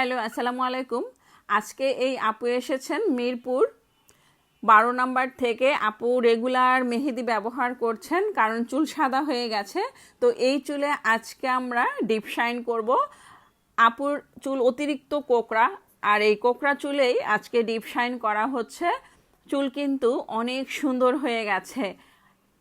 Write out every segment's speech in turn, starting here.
Hello, আসসালামু আলাইকুম। আজকে এই আপু এসেছেন মিরপুর। বারো নাম্বার থেকে আপু রেগুলার মেহেদি ব্যবহার করছেন, কারণ চুল সাদা হয়ে গেছে। তো এই চুলে আজকে আমরা ডিপ শাইন করব। আপুর চুল অতিরিক্ত কোকড়া, আর এই কোকড়া চুলেই আজকে ডিপ শাইন করা হচ্ছে। চুল কিন্তু অনেক সুন্দর হয়ে গেছে।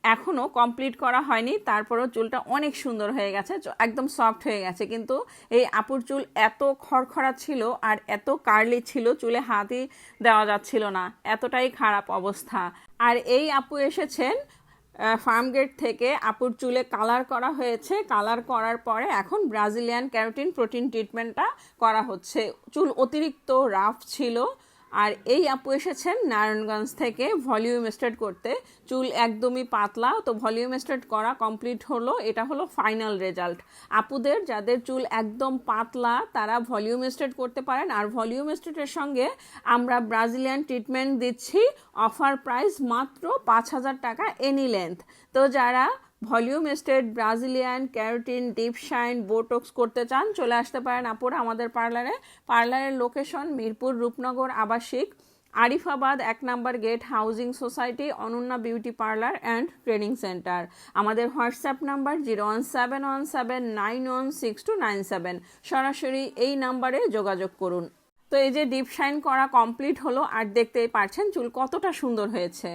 এখনও কমপ্লিট করা হয়নি, তারপরও চুলটা অনেক সুন্দর হয়ে গেছে একদম সফট হয়ে গেছে। কিন্তু এই আপুর চুল এত খড়খড়া ছিল আর এত কার্লি ছিল, চুলে হাতই দেওয়া যাচ্ছিল না। এতটাই খারাপ অবস্থা। আর এই আপু এসেছেন ফার্মগেট থেকে। আপুর চুলে কালার করা হয়েছে। কালার করার পরে এখন ব্রাজিলিয়ান ক্যারোটিন প্রোটিন ট্রিটমেন্টটা করা হচ্ছে। চুল অতিরিক্ত রাফ ছিল আর এই আপু এসেছেন নারায়ণগঞ্জ থেকে ভলিউম স্টার্ট করতে। চুল একদমই পাতলা, তো ভলিউম স্টার্ট করা কমপ্লিট হলো। এটা হলো ফাইনাল রেজাল্ট আপুদের, যাদের চুল একদম পাতলা, তারা ভলিউম স্টার্ট করতে পারেন। আর ভলিউম স্টার্টের সঙ্গে আমরা ব্রাজিলিয়ান ট্রিটমেন্ট দিচ্ছি। অফার প্রাইস মাত্র পাঁচ হাজার টাকা এনি লেন্থ তো যারা volume state Brazilian, keratin, deep shine, botox করতে চান, চলে আসতে পারেন আপুরা আমাদের পার্লারে। পার্লারের লোকেশন মিরপুর রূপনগর আবাসিক, আরিফাবাদ এক number gate, housing society, Ananya beauty parlour and training centre. আমাদের WhatsApp number zero one seven one seven nine one six two nine seven. সরাসরি এই নাম্বারে যোগাযোগ করুন। তো এই যে ডিপ শাইন করা কমপ্লিট হলো, আর দেখতেই পারছেন চুল কতটা সুন্দর হয়েছে।